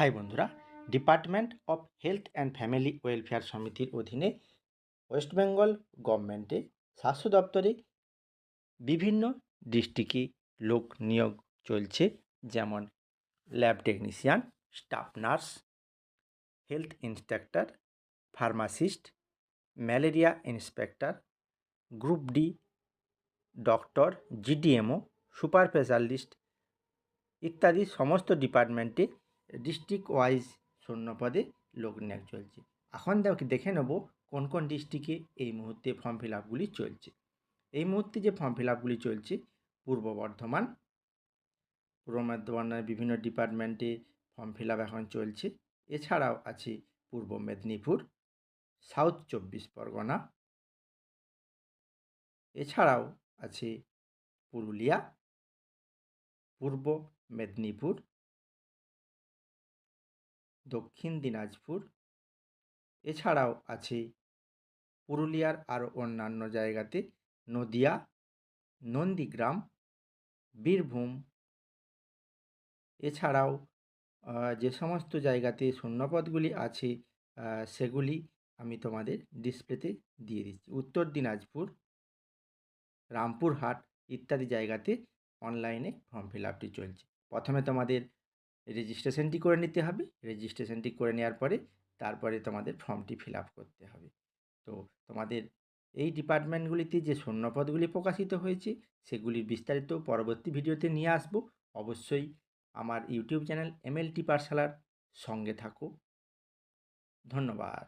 High বন্ধুরা department of health and family welfare সমিতির অধীনে ওয়েস্ট বেঙ্গল গভর্নমেন্টে স্বাস্থ্য দপ্তরে বিভিন্ন ডিস্ট্রিক্টে লোক নিয়োগ চলছে, যেমন lab technician staff nurse health instructor pharmacist malaria inspector group D doctor GDMO super specialist ইত্যাদি সমস্ত ডিপার্টমেন্টে ডিস্ট্রিক্ট ওয়াইজ শূন্যপদে লোক নিয়োগ চলছে। এখন দেখ- দেখে নেব কোন কোন ডিস্ট্রিক্টে এই মুহূর্তে ফর্ম ফিল আপগুলি চলছে। এই মুহূর্তে যে ফর্ম ফিল আপগুলি চলছে, পূর্ব বর্ধমান, পূর্ব বর্ধমানের বিভিন্ন ডিপার্টমেন্টে ফর্ম ফিল আপ এখন চলছে। এছাড়াও আছে পূর্ব মেদিনীপুর সাউথ চব্বিশ পরগনা, এছাড়াও আছে পুরুলিয়া, পূর্ব মেদিনীপুর দক্ষিণ দিনাজপুর। এছাড়াও আছে পুরুলিয়ার আরও অন্যান্য জায়গাতে নদিয়া, নন্দীগ্রাম, বীরভূম। এছাড়াও যে সমস্ত জায়গাতে শূন্যপদগুলি আছে সেগুলি আমি তোমাদের ডিসপ্লেতে দিয়ে দিচ্ছি। উত্তর দিনাজপুর, রামপুরহাট ইত্যাদি জায়গাতে অনলাইনে ফর্ম ফিল আপটি চলছে। প্রথমে তোমাদের রেজিস্ট্রেশনটি করে নিতে হবে। রেজিস্ট্রেশনটি করে নেওয়ার পরে তারপরে তোমাদের ফর্মটি ফিল আপ করতে হবে। তো তোমাদের এই ডিপার্টমেন্টগুলিতে যে শূন্যপদগুলি প্রকাশিত হয়েছে সেগুলির বিস্তারিত পরবর্তী ভিডিওতে নিয়ে আসব। অবশ্যই আমার ইউটিউব চ্যানেল এমএলটি পাঠশালার সঙ্গে থাকো। ধন্যবাদ।